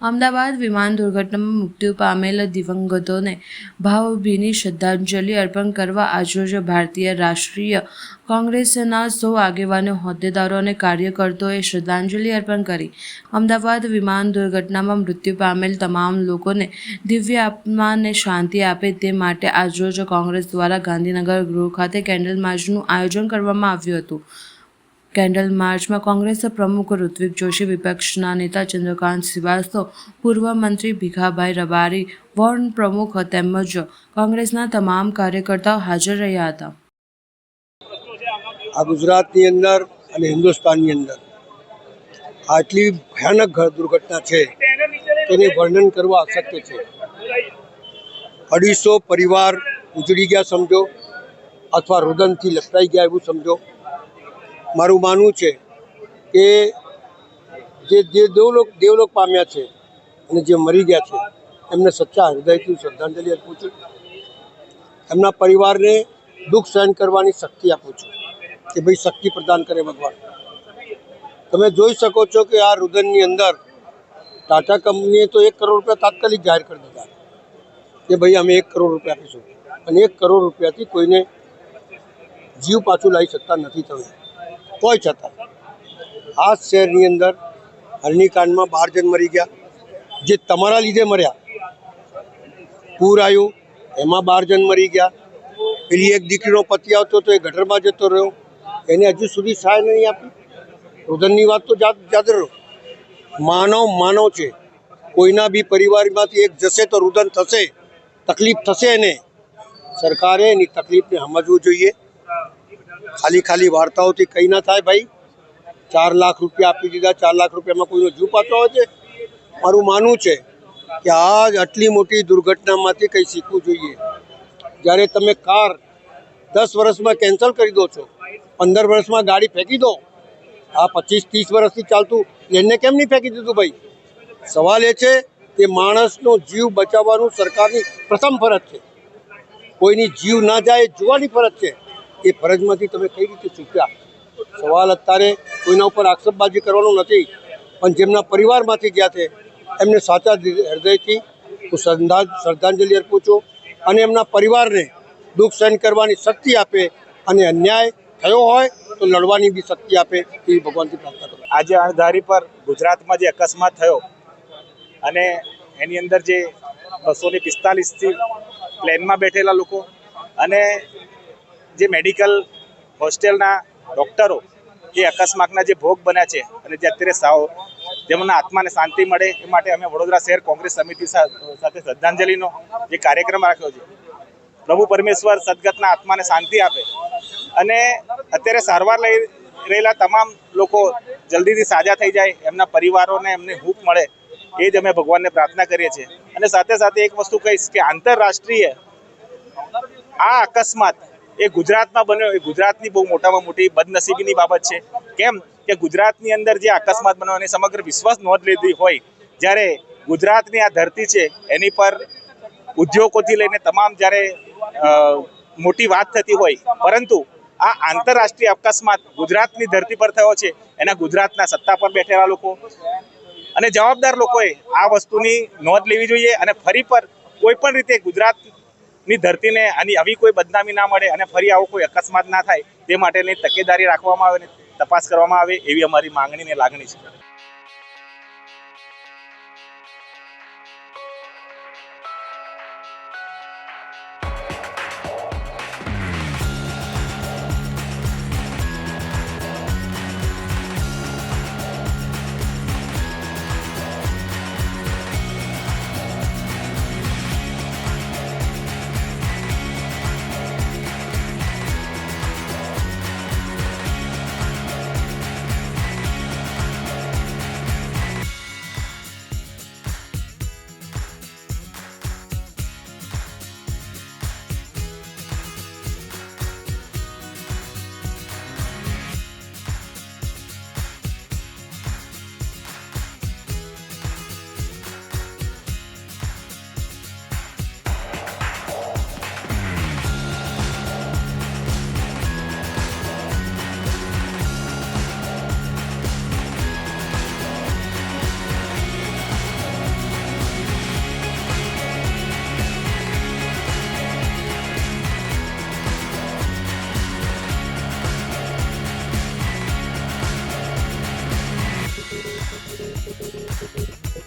અમદાવાદ વિમાન દુર્ઘટનામાં મૃત્યુ પામેલ દિવંગતોને ભાવભીની શ્રદ્ધાંજલિ અર્પણ કરવા આજરોજ ભારતીય રાષ્ટ્રીય કોંગ્રેસના સૌ આગેવાનો, હોદ્દેદારો અને કાર્યકર્તાઓએ શ્રદ્ધાંજલિ અર્પણ કરી. અમદાવાદ વિમાન દુર્ઘટનામાં મૃત્યુ પામેલ તમામ લોકોને દિવ્ય આત્માને શાંતિ આપે તે માટે આજરોજ કોંગ્રેસ દ્વારા ગાંધીનગર ગૃહ ખાતે કેન્ડલ માર્ચનું આયોજન કરવામાં આવ્યું હતું. કેન્ડલ માર્ચમાં કોંગ્રેસના પ્રમુખ ઋત્વિક જોશી, વિપક્ષના નેતા ચંદ્રકાંત શ્રીવાસ્તવ, પૂર્વ મંત્રી ભીખાભાઈ રબારી વોર્ડ પ્રમુખ તેમજ કોંગ્રેસના તમામ કાર્યકર્તાઓ હાજર રહ્યા હતા. આ ગુજરાતની અંદર અને હિન્દુસ્તાનની અંદર આટલી ભયાનક ઘ- દુર્ઘટના છે, તેને વર્ણન કરવા અશક્ય છે. અઢીસો પરિવાર ઉજળી ગયા સમજો, અથવા રુદનથી લપટાઈ ગયા એવું સમજો મારું માનવું છે કે જે જે દેવલોક દેવલોક પામ્યા છે અને જે મરી ગયા છે, એમને સચ્ચા હૃદયથી શ્રદ્ધાંજલિ આપું છું. એમના પરિવારને દુઃખ સહન કરવાની શક્તિ આપું છું કે ભાઈ શક્તિ પ્રદાન કરે ભગવાન. તમે જોઈ શકો છો કે આ રુદનની અંદર ટાટા કંપનીએ તો એક કરોડ રૂપિયા તાત્કાલિક જાહેર કરી દીધા કે ભાઈ અમે એક કરોડ રૂપિયા આપીશું. અને એક કરોડ રૂપિયાથી કોઈને જીવ પાછું લાવી શકતા નથી તમે. તોય છતાં આ શહેરની અંદર હરણીકાંડમાં બાર જણ મરી ગયા. જે તમારા લીધે મર્યા. પૂર આવ્યું, એમાં બાર જણ મરી ગયા. પેલી એક દીકરીનો પતિ આવતો તો એ ગટરમાં જતો રહ્યો. એને હજુ સુધી સહાય નહીં આપી. રુદનની વાત તો જાત જાદર રહો માનવ માનવ છે. કોઈના બી પરિવારમાંથી એક જશે તો રુદન થશે. તકલીફ થશે એને. સરકારે એની તકલીફને સમજવું જોઈએ. ખાલી ખાલી વાર્તાઓથી કંઈ ના થાય ભાઈ. ચાર લાખ રૂપિયા આપી દીધા, ચાર લાખ રૂપિયામાં કોઈનો જીવ પાછો હોય છે? મારું માનવું છે કે આ આટલી મોટી દુર્ઘટનામાંથી કંઈ શીખવું જોઈએ. જ્યારે તમે કાર દસ વર્ષમાં કેન્સલ કરી દો છો, પંદર વર્ષમાં ગાડી ફેંકી દો, આ પચીસ ત્રીસ વર્ષથી ચાલતું એને કેમ નહીં ફેંકી દીધું ભાઈ? સવાલ એ છે કે માણસનો જીવ બચાવવાનું સરકારની પ્રથમ ફરજ છે. કોઈની જીવ ના જાય જોવાની ફરજ છે. એ ફરજમાંથી તમે કઈ રીતે ચૂક્યા? સવાલ અત્યારે કોઈના ઉપર આક્ષેપબાજી કરવાનો નથી, પણ જેમના પરિવારમાંથી ગયા છે, એમને સાચા હૃદયથી હું શ્રદ્ધા, શ્રદ્ધાંજલિ અર્પું છું અને એમના પરિવારને દુઃખ સહન કરવાની શક્તિ આપે અને અન્યાય થયો હોય તો લડવાની બી શક્તિ આપે એવી ભગવાનથી પ્રાર્થના કરું આજે અણધારી પર ગુજરાતમાં જે અકસ્માત થયો અને એની અંદર જે બસો ને પિસ્તાલીસથી પ્લેનમાં બેઠેલા લોકો અને જે મેડિકલ હોસ્ટેલના ડૉક્ટરો એ અકસ્માતના જે ભોગ બન્યા છે અને જે અત્યારે સાવ જેમના આત્માને શાંતિ મળે એ માટે અમે વડોદરા શહેર કોંગ્રેસ સમિતિ સાથે શ્રદ્ધાંજલિનો જે કાર્યક્રમ રાખ્યો છે. પ્રભુ પરમેશ્વર સદગતના આત્માને શાંતિ આપે અને અત્યારે સારવાર લઈ રહેલા તમામ લોકો જલ્દીથી સાજા થઈ જાય, એમના પરિવારોને એમને હૂંફ મળે, એ જ અમે ભગવાનને પ્રાર્થના કરીએ છીએ. અને સાથે સાથે એક વસ્તુ કહીશ કે આંતરરાષ્ટ્રીય આ અકસ્માત એ ગુજરાતમાં બન્યો, એ ગુજરાતની બહુ મોટામાં મોટી બદનસીબીની બાબત છે. કેમ કે ગુજરાતની અંદર જે અકસ્માત બન્યો એની સમગ્ર વિશ્વાસ નોંધ લીધી હોય, જ્યારે ગુજરાતની આ ધરતી છે, એની પર ઉદ્યોગોથી લઈને તમામ જ્યારે મોટી વાત થતી હોય, પરંતુ આ આંતરરાષ્ટ્રીય અકસ્માત ગુજરાતની ધરતી પર થયો છે, એના ગુજરાતના સત્તા પર બેઠેલા લોકો અને જવાબદાર લોકોએ આ વસ્તુની નોંધ લેવી જોઈએ અને ફરી પર કોઈ પણ રીતે ગુજરાતની ધરતીને આની આવી કોઈ બદનામી ના મળે અને ફરી આવો કોઈ અકસ્માત ના થાય, તે માટેની તકેદારી રાખવામાં આવે અને તપાસ કરવામાં આવે એવી અમારી માંગણી ને લાગણી છે.